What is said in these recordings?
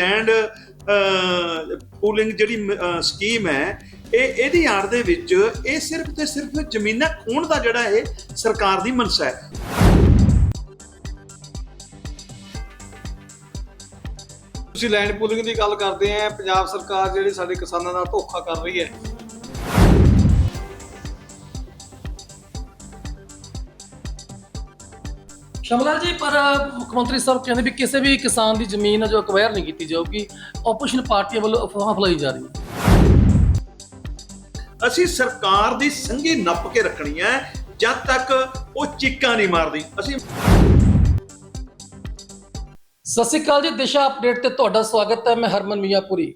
Land pooling ਜਿਹੜੀ scheme ਹੈ, ਇਹ, ਇਹਦੀ ਆੜ ਦੇ ਵਿੱਚ ਇਹ ਸਿਰਫ ਤੇ ਸਿਰਫ ਜ਼ਮੀਨਾਂ ਖੋਣ ਦਾ ਜਿਹੜਾ ਇਹ ਸਰਕਾਰ ਦੀ ਮਨਸਾ ਹੈ। ਤੁਸੀਂ ਲੈਂਡ ਪੂਲਿੰਗ ਦੀ ਗੱਲ ਕਰਦੇ ਆ, ਪੰਜਾਬ ਸਰਕਾਰ ਜਿਹੜੀ ਸਾਡੇ ਕਿਸਾਨਾਂ ਨਾਲ ਧੋਖਾ ਕਰ ਰਹੀ ਹੈ। ਸ਼ਮਲਾਲ ਜੀ ਪਰ ਮੁੱਖ ਮੰਤਰੀ ਸਾਹਿਬ ਕਹਿੰਦੇ ਵੀ ਕਿਸੇ ਵੀ ਕਿਸਾਨ ਦੀ ਜ਼ਮੀਨ ਹੈ ਜੋ ਅਕਵਾਇਰ ਨਹੀਂ ਕੀਤੀ ਜਾਊਗੀ ਆਪੋਜੀਸ਼ਨ ਪਾਰਟੀਆਂ ਵੱਲੋਂ ਅਫਵਾਹਾਂ ਫੈਲਾਈ ਜਾ ਰਹੀਆਂ। ਅਸੀਂ ਸਰਕਾਰ ਦੀ ਸੰਗੀ ਨੱਪ ਕੇ ਰੱਖਣੀ ਹੈ ਜਦ ਤੱਕ ਉਹ ਚੀਕਾਂ ਨਹੀਂ ਮਾਰਦੀ। ਅਸੀਂ ਸਤਿ ਸ਼੍ਰੀ ਅਕਾਲ ਜੀ ਦਿਸ਼ਾ ਅਪਡੇਟ ਤੇ ਤੁਹਾਡਾ ਸਵਾਗਤ ਹੈ ਮੈਂ ਹਰਮਨ ਮੀਆਂਪੁਰੀ।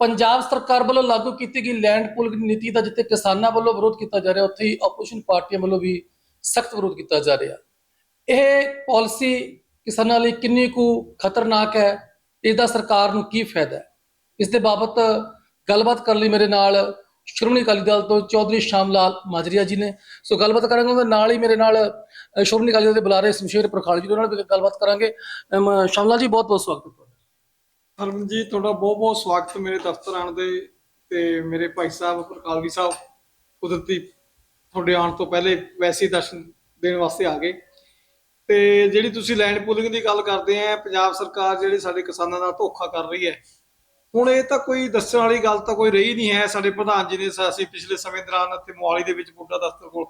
ਪੰਜਾਬ ਸਰਕਾਰ ਵੱਲੋਂ ਲਾਗੂ ਕੀਤੀ ਗਈ ਲੈਂਡ ਪੂਲਿੰਗ ਨੀਤੀ ਦਾ ਜਿੱਥੇ ਕਿਸਾਨਾਂ ਵੱਲੋਂ ਵਿਰੋਧ ਕੀਤਾ ਜਾ ਰਿਹਾ ਉੱਥੇ ਹੀ ਆਪੋਜੀਸ਼ਨ ਪਾਰਟੀਆਂ ਵੱਲੋਂ ਵੀ ਸਖਤ ਵਿਰੋਧ ਕੀਤਾ ਜਾ ਰਿਹਾ। ਇਹ ਪਾਲਿਸੀ ਕਿਸਾਨਾਂ ਲਈ ਕਿੰਨੀ ਕੁ ਖਤਰਨਾਕ ਹੈ? ਇਹਦਾ ਸਰਕਾਰ ਨੂੰ ਕੀ ਫਾਇਦਾ ਹੈ? ਇਸ ਦੇ ਬਾਬਤ ਗੱਲਬਾਤ ਕਰਨ ਲਈ ਮੇਰੇ ਨਾਲ ਸ਼੍ਰੋਮਣੀ ਅਕਾਲੀ ਦਲ ਤੋਂ ਚੌਧਰੀ ਸ਼ਾਮ ਲਾਲ ਮਾਜਰੀਆ ਜੀ ਨੇ। ਸੋ ਗੱਲਬਾਤ ਕਰਾਂਗੇ ਉਹਦੇ ਨਾਲ ਹੀ ਮੇਰੇ ਨਾਲ ਸ਼੍ਰੋਮਣੀ ਅਕਾਲੀ ਦਲ ਦੇ ਬੁਲਾਰੇ ਸ਼ਮਸ਼ੇਰ ਪ੍ਰਖਾਲ ਜੀ ਉਹਨਾਂ ਨਾਲ ਗੱਲਬਾਤ ਕਰਾਂਗੇ। ਅਮ, ਸ਼ਾਮ ਲਾਲ ਜੀ ਬਹੁਤ ਬਹੁਤ ਸਵਾਗਤ ਹੈ ਹਰਮਨ ਜੀ ਤੁਹਾਡਾ ਬਹੁਤ ਬਹੁਤ ਸਵਾਗਤ ਮੇਰੇ ਦਫ਼ਤਰ ਆਉਣ ਦੇ ਤੇ ਮੇਰੇ ਭਾਈ ਸਾਹਿਬ ਪ੍ਰਕਾਲਵੀ ਸਾਹਿਬ ਕੁਦਰਤੀ ਤੁਹਾਡੇ ਆਉਣ ਤੋਂ ਪਹਿਲੇ ਵੈਸੇ ਦਰਸ਼ਨ ਦੇਣ ਵਾਸਤੇ ਆ ਗਏ। ਤੇ ਜਿਹੜੀ ਤੁਸੀਂ ਲੈਂਡ ਪੂਲਿੰਗ ਦੀ ਗੱਲ ਕਰਦੇ ਆ, ਪੰਜਾਬ ਸਰਕਾਰ ਜਿਹੜੀ ਸਾਡੇ ਕਿਸਾਨਾਂ ਨਾਲ ਧੋਖਾ ਕਰ ਰਹੀ ਹੈ। ਹੁਣ ਇਹ ਤਾਂ ਕੋਈ ਦੱਸਣ ਵਾਲੀ ਗੱਲ ਤਾਂ ਕੋਈ ਰਹੀ ਨਹੀਂ ਹੈ। ਸਾਡੇ ਪ੍ਰਧਾਨ ਜੀ ਨੇ ਅਸੀਂ ਪਿਛਲੇ ਸਮੇਂ ਦੌਰਾਨ ਇੱਥੇ ਮੋਹਾਲੀ ਦੇ ਵਿੱਚ ਬੁੱਢਾ ਦਫ਼ਤਰ ਕੋਲ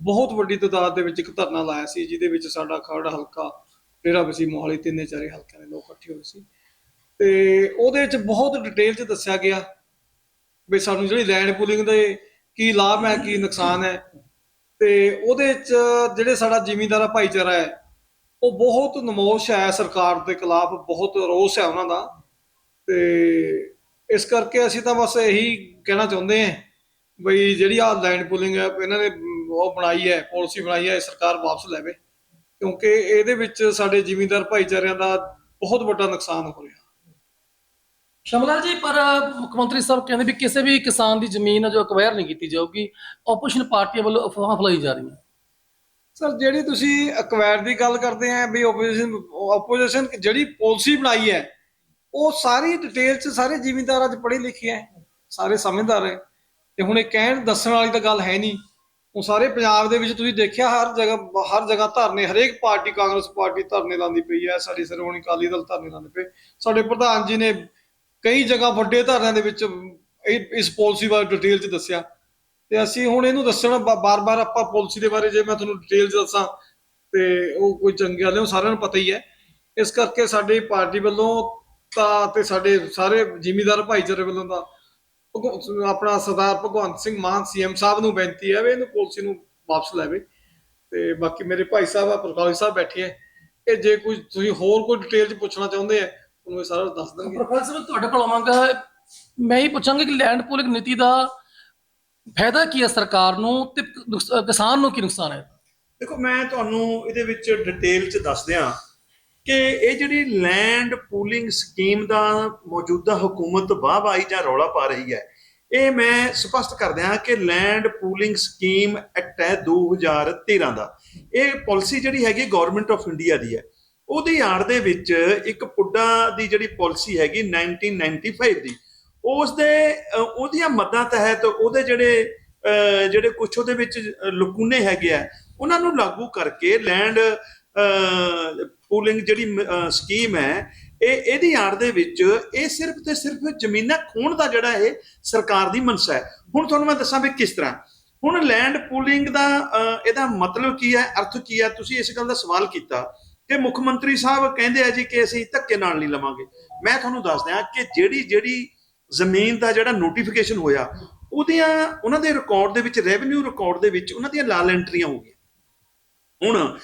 ਬਹੁਤ ਵੱਡੀ ਤਾਦਾਦ ਦੇ ਵਿੱਚ ਇੱਕ ਧਰਨਾ ਲਾਇਆ ਸੀ, ਜਿਹਦੇ ਵਿੱਚ ਸਾਡਾ ਖਰੜ ਹਲਕਾ ਡੇਰਾ ਬਸੀ ਮੋਹਾਲੀ, ਤਿੰਨੇ ਚਾਰੇ ਹਲਕਿਆਂ ਦੇ ਲੋਕ ਇਕੱਠੇ ਹੋਏ ਸੀ। ਤੇ ਉਹਦੇ ਵਿੱਚ ਬਹੁਤ ਡਿਟੇਲ 'ਚ ਦੱਸਿਆ ਗਿਆ ਵੀ ਸਾਨੂੰ ਜਿਹੜੀ ਲੈਂਡ ਪੂਲਿੰਗ ਦੇ ਕੀ ਲਾਭ ਹੈ, ਕੀ ਨੁਕਸਾਨ ਹੈ। ਤੇ ਉਹਦੇ 'ਚ ਜਿਹੜੇ ਸਾਡਾ ਜ਼ਿਮੀਂਦਾਰਾ ਭਾਈਚਾਰਾ ਹੈ, ਉਹ ਬਹੁਤ ਨਮੋਸ਼ ਹੈ ਸਰਕਾਰ ਦੇ ਖਿਲਾਫ, ਬਹੁਤ ਰੋਸ ਹੈ ਉਹਨਾਂ ਦਾ। ਤੇ ਇਸ ਕਰਕੇ ਅਸੀਂ ਤਾਂ ਬਸ ਇਹੀ ਕਹਿਣਾ ਚਾਹੁੰਦੇ ਹਾਂ ਬਈ ਜਿਹੜੀ ਆ ਲੈਂਡ ਪੂਲਿੰਗ ਹੈ, ਇਹਨਾਂ ਨੇ ਉਹ ਬਣਾਈ ਹੈ ਪਾਲਿਸੀ ਬਣਾਈ ਹੈ ਸਰਕਾਰ ਵਾਪਸ ਲੈਵੇ। ਕਿਉਂਕਿ ਇਹਦੇ ਵਿੱਚ ਸਾਡੇ ਜ਼ਿਮੀਂਦਾਰ ਭਾਈਚਾਰਿਆਂ ਦਾ ਬਹੁਤ ਵੱਡਾ ਨੁਕਸਾਨ ਹੋ ਰਿਹਾ। ਸ਼ਮਲਾ ਜੀ, ਪਰ ਮੁੱਖ ਮੰਤਰੀ ਸਾਹਿਬ ਕਹਿੰਦੇ ਵੀ ਕਿਸੇ ਵੀ ਕਿਸਾਨ ਦੀ ਜ਼ਮੀਨ ਹੈ ਜੋ ਅਕਵਾਇਰ ਨਹੀਂ ਕੀਤੀ ਜਾਊਗੀ ਆਪੋਜੀਸ਼ਨ ਪਾਰਟੀਆਂ ਵੱਲੋਂ ਅਫਵਾਹਾਂ ਫੈਲਾਈ ਜਾ ਰਹੀਆਂ। ਸਰ, ਜਿਹੜੀ ਤੁਸੀਂ ਅਕਵਾਇਰ ਦੀ ਗੱਲ ਕਰਦੇ ਆ ਵੀ ਆਪੋਜੀਸ਼ਨ ਆਪੋਜੀਸ਼ਨ ਜਿਹੜੀ ਪਾਲਿਸੀ ਬਣਾਈ ਹੈ, ਉਹ ਸਾਰੀ ਡਿਟੇਲ ਚ ਸਾਰੇ ਜ਼ਿਮੀਂਦਾਰਾਂ ਚ ਪੜ੍ਹੇ ਲਿਖੇ ਹੈ, ਸਾਰੇ ਸਮਝਦਾਰ ਹੈ। ਤੇ ਹੁਣ ਇਹ ਕਹਿਣ, ਦੱਸਣ ਵਾਲੀ ਤਾਂ ਗੱਲ ਹੈ ਨਹੀਂ। ਉਹ ਸਾਰੇ ਪੰਜਾਬ ਦੇ ਵਿੱਚ ਤੁਸੀਂ ਦੇਖਿਆ, ਹਰ ਜਗ੍ਹਾ ਹਰ ਜਗ੍ਹਾ ਧਰਨੇ, ਹਰੇਕ ਪਾਰਟੀ, ਕਾਂਗਰਸ ਪਾਰਟੀ ਧਰਨੇ ਲਾਉਂਦੀ ਪਈ ਹੈ, ਸਾਡੀ ਸ਼੍ਰੋਮਣੀ ਅਕਾਲੀ ਦਲ ਧਰਨੇ ਲਾਉਂਦੇ ਪਏ। ਸਾਡੇ ਪ੍ਰਧਾਨ ਜੀ ਨੇ ਕਈ ਜਗ੍ਹਾ ਵੱਡੇ ਧਾਰਿਆਂ ਦੇ ਵਿੱਚ ਇਸ ਪਾਲਿਸੀ ਬਾਰੇ ਡਿਟੇਲ ਚ ਦੱਸਿਆ। ਤੇ ਅਸੀਂ ਹੁਣ ਇਹਨੂੰ ਦੱਸਣਾ ਬਾਰ-ਬਾਰ ਆਪਾਂ ਪਾਲਿਸੀ ਦੇ ਬਾਰੇ ਜੇ ਮੈਂ ਤੁਹਾਨੂੰ ਡਿਟੇਲ ਦੱਸਾਂ, ਤੇ ਉਹ ਕੋਈ ਚੰਗੀ ਗੱਲ ਨਹੀਂ ਸਾਰਿਆਂ ਨੂੰ ਪਤਾ ਹੀ ਹੈ। ਇਸ ਕਰਕੇ ਸਾਡੀ ਪਾਰਟੀ ਵੱਲੋਂ ਤਾਂ ਤੇ ਸਾਡੇ ਸਾਰੇ ਜਿਮੀਦਾਰ ਭਾਈਚਾਰੇ ਵੱਲੋਂ ਦਾ ਆਪਣਾ ਸਰਦਾਰ ਭਗਵੰਤ ਸਿੰਘ ਮਾਨ ਸੀਐਮ ਸਾਹਿਬ ਨੂੰ ਬੇਨਤੀ ਹੈ ਵੀ ਇਹਨੂੰ ਪਾਲਿਸੀ ਨੂੰ ਵਾਪਸ ਲੈਵੇ। ਤੇ ਬਾਕੀ ਮੇਰੇ ਭਾਈ ਸਾਹਿਬ ਆ ਪ੍ਰਕਾਸ਼ ਸਾਹਿਬ ਬੈਠੇ ਹੈ। ਇਹ ਜੇ ਕੋਈ ਤੁਸੀਂ ਹੋਰ ਕੋਈ ਡਿਟੇਲ ਚ ਪੁੱਛਣਾ ਚਾਹੁੰਦੇ ਆ ਤੁਹਾਨੂੰ ਇਹ ਸਾਰਾ ਦੱਸ ਦੇਣਗੇ ਪ੍ਰੋਫੈਸਰ ਸਾਹਿਬ ਤੁਹਾਡੇ ਕੋਲ ਆਵਾਂਗਾ। ਮੈਂ ਹੀ ਪੁੱਛਾਂਗਾ ਕਿ ਲੈਂਡ ਪੂਲਿੰਗ ਨੀਤੀ ਦਾ ਫਾਇਦਾ ਕੀ ਹੈ ਸਰਕਾਰ ਨੂੰ ਤੇ ਨੁਕਸ- ਕਿਸਾਨ ਨੂੰ ਕੀ ਨੁਕਸਾਨ ਹੈ? ਦੇਖੋ ਮੈਂ ਤੁਹਾਨੂੰ ਇਹਦੇ ਵਿੱਚ ਡਿਟੇਲ ਚ ਦੱਸ ਦਿਆਂ ਕਿ ਇਹ ਜਿਹੜੀ ਲੈਂਡ ਪੂਲਿੰਗ ਸਕੀਮ ਦਾ ਮੌਜੂਦਾ ਹਕੂਮਤ ਵਾਹਵਾਈ ਜਾਂ ਰੌਲਾ ਪਾ ਰਹੀ ਹੈ ਇਹ ਮੈਂ ਸਪਸ਼ਟ ਕਰ ਦਿਆਂ ਕਿ ਲੈਂਡ ਪੂਲਿੰਗ ਸਕੀਮ ਐਕਟ ਹੈ 2013 ਦਾ। ਇਹ ਪਾਲਿਸੀ ਜਿਹੜੀ ਹੈਗੀ ਗਵਰਨਮੈਂਟ ਆਫ ਇੰਡੀਆ ਦੀ ਹੈ। ਉਹਦੀ ਆੜ ਦੇ ਵਿੱਚ ਇੱਕ ਪੁੱਡਾ ਦੀ ਜਿਹੜੀ ਪਾਲਿਸੀ ਹੈਗੀ 1995 ਦੀ ਉਸ ਦੇ ਉਹਦੀਆਂ ਮੱਦਾਂ ਤਹਿਤ ਉਹਦੇ ਜਿਹੜੇ ਜਿਹੜੇ ਕੁਝ ਉਹਦੇ ਵਿੱਚ ਲਕੂਨੇ ਹੈਗੇ ਆ, ਉਹਨਾਂ ਨੂੰ ਲਾਗੂ ਕਰਕੇ ਲੈਂਡ ਪੂਲਿੰਗ ਜਿਹੜੀ ਸਕੀਮ ਹੈ, ਇਹ, ਇਹਦੀ ਆੜ ਦੇ ਵਿੱਚ ਇਹ ਸਿਰਫ ਤੇ ਸਿਰਫ ਜ਼ਮੀਨਾਂ ਖੋਣ ਦਾ ਜਿਹੜਾ ਇਹ ਸਰਕਾਰ ਦੀ ਮਨਸਾ ਹੈ। ਹੁਣ ਤੁਹਾਨੂੰ ਮੈਂ ਦੱਸਾਂ ਵੀ ਕਿਸ ਤਰ੍ਹਾਂ। ਹੁਣ ਲੈਂਡ ਪੂਲਿੰਗ ਦਾ ਇਹਦਾ ਮਤਲਬ ਕੀ ਹੈ, ਅਰਥ ਕੀ ਹੈ? ਤੁਸੀਂ ਇਸ ਗੱਲ ਦਾ ਸਵਾਲ ਕੀਤਾ। ਕਿ ਮੁੱਖ ਮੰਤਰੀ ਸਾਹਿਬ ਕਹਿੰਦੇ ਆ ਜੀ ਕਿ ਅਸੀਂ ਧੱਕੇ ਨਾਲ ਨਹੀਂ ਲਵਾਂਗੇ। ਮੈਂ ਤੁਹਾਨੂੰ ਦੱਸ ਦਿਆਂ ਕਿ ਜਿਹੜੀ ਜਿਹੜੀ ਜ਼ਮੀਨ ਦਾ ਜਿਹੜਾ ਨੋਟੀਫਿਕੇਸ਼ਨ ਹੋਇਆ, ਉਹਦੀਆਂ, ਉਹਨਾਂ ਦੇ ਰਿਕਾਰਡ ਦੇ ਵਿੱਚ ਰੈਵਨਿਊ ਰਿਕਾਰਡ ਦੇ ਵਿੱਚ ਉਹਨਾਂ ਦੀਆਂ ਲਾਲ ਐਂਟਰੀਆਂ ਹੋ ਗਈਆਂ ਹੁਣ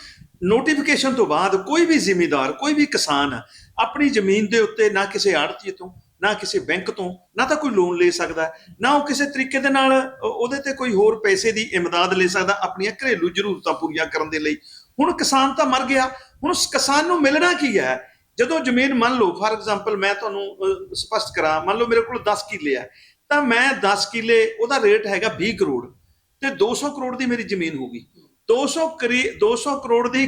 ਨੋਟੀਫਿਕੇਸ਼ਨ ਤੋਂ ਬਾਅਦ ਕੋਈ ਵੀ ਜ਼ਿਮੀਂਦਾਰ, ਕੋਈ ਵੀ ਕਿਸਾਨ ਆਪਣੀ ਜ਼ਮੀਨ ਦੇ ਉੱਤੇ ਨਾ ਕਿਸੇ ਆੜਤੀ ਤੋਂ, ਨਾ ਕਿਸੇ ਬੈਂਕ ਤੋਂ, ਨਾ ਤਾਂ ਕੋਈ ਲੋਨ ਲੈ ਸਕਦਾ, ਨਾ ਉਹ ਕਿਸੇ ਤਰੀਕੇ ਦੇ ਨਾਲ ਉਹਦੇ ਤੇ ਕੋਈ ਹੋਰ ਪੈਸੇ ਦੀ ਇਮਦਾਦ ਲੈ ਸਕਦਾ, ਆਪਣੀਆਂ ਘਰੇਲੂ ਜ਼ਰੂਰਤਾਂ ਪੂਰੀਆਂ ਕਰਨ ਦੇ ਲਈ। ਹੁਣ ਕਿਸਾਨ ਤਾਂ ਮਰ ਗਿਆ ਹੁਣ ਉਸ ਕਿਸਾਨ ਨੂੰ ਮਿਲਣਾ ਕੀ ਹੈ? ਜਦੋਂ ਜ਼ਮੀਨ ਮੰਨ ਲਓ ਫਾਰ ਐਗਜ਼ਾਮਪਲ ਮੈਂ ਤੁਹਾਨੂੰ ਸਪਸ਼ਟ ਕਰਾਂ, ਮੰਨ ਲਓ ਮੇਰੇ ਕੋਲ 10 ਕਿੱਲੇ ਆ, ਤਾਂ ਮੈਂ 10 ਕਿੱਲੇ, ਉਹਦਾ ਰੇਟ ਹੈਗਾ 20 ਕਰੋੜ, ਤੇ 200 ਕਰੋੜ ਦੀ ਮੇਰੀ ਜ਼ਮੀਨ ਹੋਗੀ 200 ਕਰੀ 200 ਕਰੋੜ ਦੀ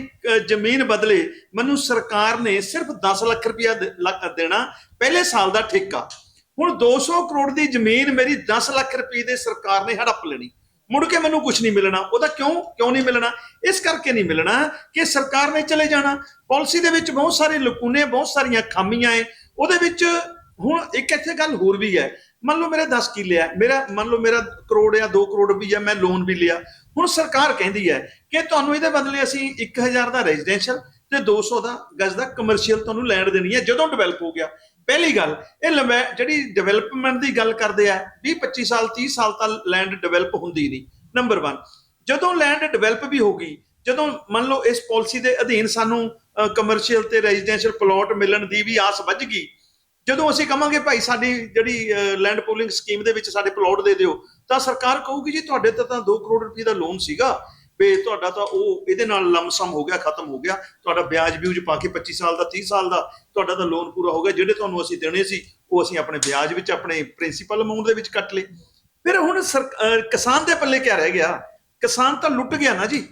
ਜ਼ਮੀਨ ਬਦਲੇ ਮੈਨੂੰ ਸਰਕਾਰ ਨੇ ਸਿਰਫ 10 ਲੱਖ ਰੁਪਇਆ ਦੇਣਾ, ਪਹਿਲੇ ਸਾਲ ਦਾ ਠੇਕਾ। ਹੁਣ 200 ਕਰੋੜ ਦੀ ਜ਼ਮੀਨ ਮੇਰੀ 10 ਲੱਖ ਰੁਪਏ ਦੇ ਸਰਕਾਰ ਨੇ ਹੜੱਪ ਲੈਣੀ। ਮੁੜ ਕੇ ਮੈਨੂੰ ਕੁਝ ਨਹੀਂ ਮਿਲਣਾ, ਉਹਦਾ ਕਿਉਂ ਕਿਉਂ ਨਹੀਂ ਮਿਲਣਾ? ਇਸ ਕਰਕੇ ਨਹੀਂ ਮਿਲਣਾ ਕਿ ਸਰਕਾਰ ਨੇ ਚਲੇ ਜਾਣਾ। ਪਾਲਿਸੀ ਦੇ ਵਿੱਚ ਬਹੁਤ ਸਾਰੇ ਲਕੂਨੇ, ਬਹੁਤ ਸਾਰੀਆਂ ਖਾਮੀਆਂ ਹੈ ਉਹਦੇ ਵਿੱਚ ਹੁਣ ਇੱਕ ਇੱਥੇ ਗੱਲ ਹੋਰ ਵੀ ਹੈ ਮੰਨ ਲਓ ਮੇਰੇ 10 ਕਿੱਲੇ ਆ, ਮੇਰਾ, ਮੰਨ ਲਓ ਮੇਰਾ ਕਰੋੜ ਜਾਂ 2 ਕਰੋੜ ਰੁਪਈਆ ਮੈਂ ਲੋਨ ਵੀ ਲਿਆ। ਹੁਣ ਸਰਕਾਰ ਕਹਿੰਦੀ ਹੈ ਕਿ ਤੁਹਾਨੂੰ ਇਹਦੇ ਬਦਲੇ ਅਸੀਂ 1000 ਦਾ ਰੈਜ਼ੀਡੈਂਸ਼ੀਅਲ ਤੇ 200 ਦਾ, ਗਜ਼ ਦਾ ਕਮਰਸ਼ੀਅਲ ਤੁਹਾਨੂੰ ਲੈਂਡ ਦੇਣੀ ਹੈ ਜਦੋਂ ਡਿਵੈਲਪ ਹੋ ਗਿਆ। ਪਹਿਲੀ ਗੱਲ, ਇਹ ਲੰਮੇ ਜਿਹੜੀ ਡਿਵੈਲਪਮੈਂਟ ਦੀ ਗੱਲ ਕਰਦੇ ਆ 20 25 ਸਾਲ 30 ਸਾਲ ਤੱਕ ਲੈਂਡ ਡਿਵੈਲਪ ਹੁੰਦੀ ਨਹੀਂ। ਨੰਬਰ 1 ਜਦੋਂ ਲੈਂਡ ਡਿਵੈਲਪ ਵੀ ਹੋ ਗਈ, ਜਦੋਂ ਮੰਨ ਲਓ ਇਸ ਪਾਲਿਸੀ ਦੇ ਅਧੀਨ ਸਾਨੂੰ ਕਮਰਸ਼ੀਅਲ ਤੇ ਰੈਜ਼ੀਡੈਂਸ਼ੀਅਲ ਪਲਾਟ ਮਿਲਣ ਦੀ ਵੀ ਆਸ ਵੱਜ ਗਈ, ਜਦੋਂ ਅਸੀਂ ਕਹਾਂਗੇ ਭਾਈ ਸਾਡੀ ਜਿਹੜੀ ਲੈਂਡ ਪੂਲਿੰਗ ਸਕੀਮ ਦੇ ਵਿੱਚ ਸਾਡੇ ਪਲਾਟ ਦੇ ਦਿਓ, ਤਾਂ ਸਰਕਾਰ ਕਹੂਗੀ ਜੀ, ਤੁਹਾਡੇ ਤੇ ਤਾਂ 2 ਕਰੋੜ ਰੁਪਏ ਦਾ ਲੋਨ ਸੀਗਾ। ਵੀ ਤੁਹਾਡਾ ਤਾਂ ਉਹ ਇਹਦੇ ਨਾਲ ਲਮਸਮ ਹੋ ਗਿਆ, ਖਤਮ ਹੋ ਗਿਆ। ਤੁਹਾਡਾ ਵਿਆਜ ਵਿਊਜ ਪਾ ਕੇ 25 ਸਾਲ ਦਾ 30 ਸਾਲ ਦਾ, ਤੁਹਾਡਾ ਤਾਂ ਲੋਨ ਪੂਰਾ ਹੋ ਗਿਆ। ਜਿਹੜੇ ਤੁਹਾਨੂੰ ਅਸੀਂ ਦੇਣੇ ਸੀ, ਉਹ ਅਸੀਂ ਆਪਣੇ ਵਿਆਜ ਵਿੱਚ, ਆਪਣੇ ਪ੍ਰਿੰਸੀਪਲ ਅਮਾਉਂਟ ਦੇ ਵਿੱਚ ਕੱਟ ਲਏ। ਫਿਰ ਹੁਣ ਸਰ- ਕਿਸਾਨ ਦੇ ਪੱਲੇ ਕਿਆ ਰਹਿ ਗਿਆ? ਕਿਸਾਨ ਤਾਂ ਲੁੱਟ ਗਿਆ ਨਾ ਜੀ।